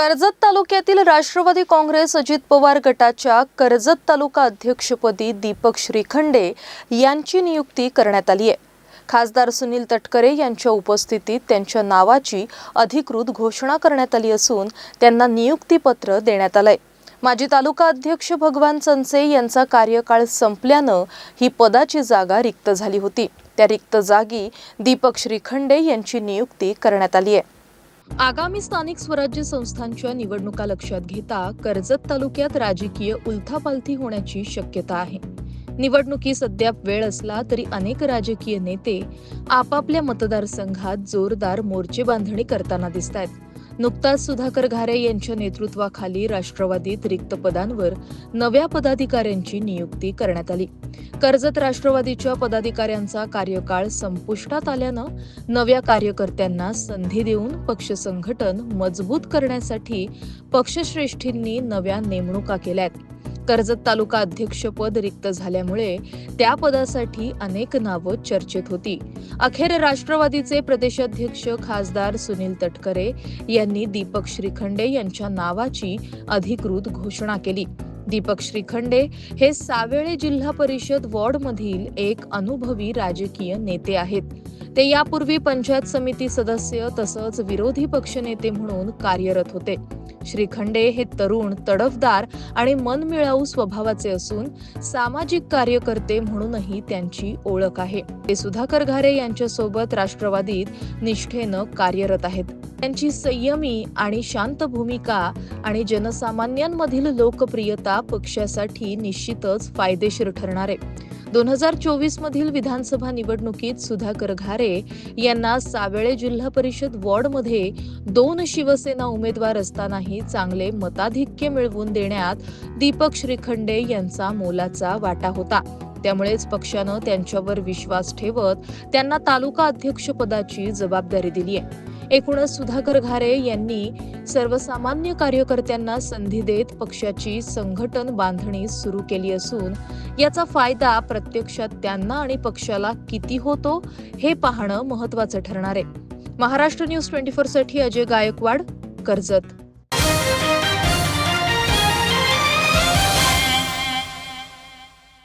कर्जत तालुक्यातील राष्ट्रवादी काँग्रेस अजित पवार गटाच्या कर्जत तालुका अध्यक्षपदी दीपक श्रीखंडे यांची नियुक्ती करण्यात आली आहे. खासदार सुनील तटकरे यांच्या उपस्थितीत त्यांच्या नावाची अधिकृत घोषणा करण्यात आली असून त्यांना नियुक्तीपत्र देण्यात आलंय. माजी तालुका अध्यक्ष भगवान चनसे यांचा कार्यकाळ संपल्यानं ही पदाची जागा रिक्त झाली होती. त्या रिक्त जागी दीपक श्रीखंडे यांची नियुक्ती करण्यात आली आहे. आगामी स्थानिक स्वराज्य संस्थांच्या निवडणुका लक्षात घेता कर्जत तालुक्यात राजकीय उलथापालथी होण्याची शक्यता आहे. निवडणुकी सध्या वेळ असला तरी अनेक राजकीय नेते आपापल्या मतदारसंघात जोरदार मोर्चे बांधणी करताना दिसत आहेत नुकताच सुधाकर घारे यांच्या नेतृत्वाखाली राष्ट्रवादीत रिक्त पदांवर नव्या पदाधिकाऱ्यांची नियुक्ती करण्यात आली. कर्जत राष्ट्रवादीच्या पदाधिकाऱ्यांचा कार्यकाळ संपुष्टात आल्यानं नव्या कार्यकर्त्यांना संधी देऊन पक्ष संघटन मजबूत करण्यासाठी पक्षश्रेष्ठींनी नव्या नेमणुका केल्यात. कर्जत तालुका अध्यक्षपद रिक्त झाल्यामुळे त्या पदासाठी अनेक नावं चर्चेत होती. अखेर राष्ट्रवादीचे प्रदेशाध्यक्ष खासदार सुनील तटकरे यांनी दीपक श्रीखंडे यांच्या नावाची अधिकृत घोषणा केली. दीपक श्रीखंडे हे सावेळे जिल्हा परिषद वॉर्डमधील एक अनुभवी राजकीय नेते आहेत. ते यापूर्वी पंचायत समिती सदस्य तसंच विरोधी पक्षनेते म्हणून कार्यरत होते. श्रीखंडे हे तरुण तडफदार आणि मनमिळावू स्वभावाचे असून सामाजिक कार्यकर्ते म्हणूनही त्यांची ओळख आहे. ते सुधाकर घारे यांच्यासोबत राष्ट्रवादीत निष्ठेनं कार्यरत आहेत. त्यांची संयमी आणि शांत भूमिका आणि जनसामान्यांमधील लोकप्रियता पक्षासाठी निश्चितच फायदेशीर ठरणार आहे. दोन हजार चोवीस मधील विधानसभा निवडणुकीत सुधाकर घारे यांना सावेळे जिल्हा परिषद वॉर्डमध्ये दोन शिवसेना उमेदवार असतानाही चांगले मताधिक्य मिळवून देण्यात दीपक श्रीखंडे यांचा मोलाचा वाटा होता. त्यामुळेच पक्षानं त्यांच्यावर विश्वास ठेवत त्यांना तालुका अध्यक्षपदाची जबाबदारी दिली आहे एकूणच सुधाकर घारे यांनी सर्वसामान्य कार्यकर्त्यांना संधी देत पक्षाची संघटन बांधणी सुरू केली असून याचा फायदा प्रत्यक्षात त्यांना आणि पक्षाला किती होतो हे पाहणं महत्वाचं ठरणार आहे. महाराष्ट्र न्यूज ट्वेंटी फोरसाठी अजय गायकवाड कर्जत.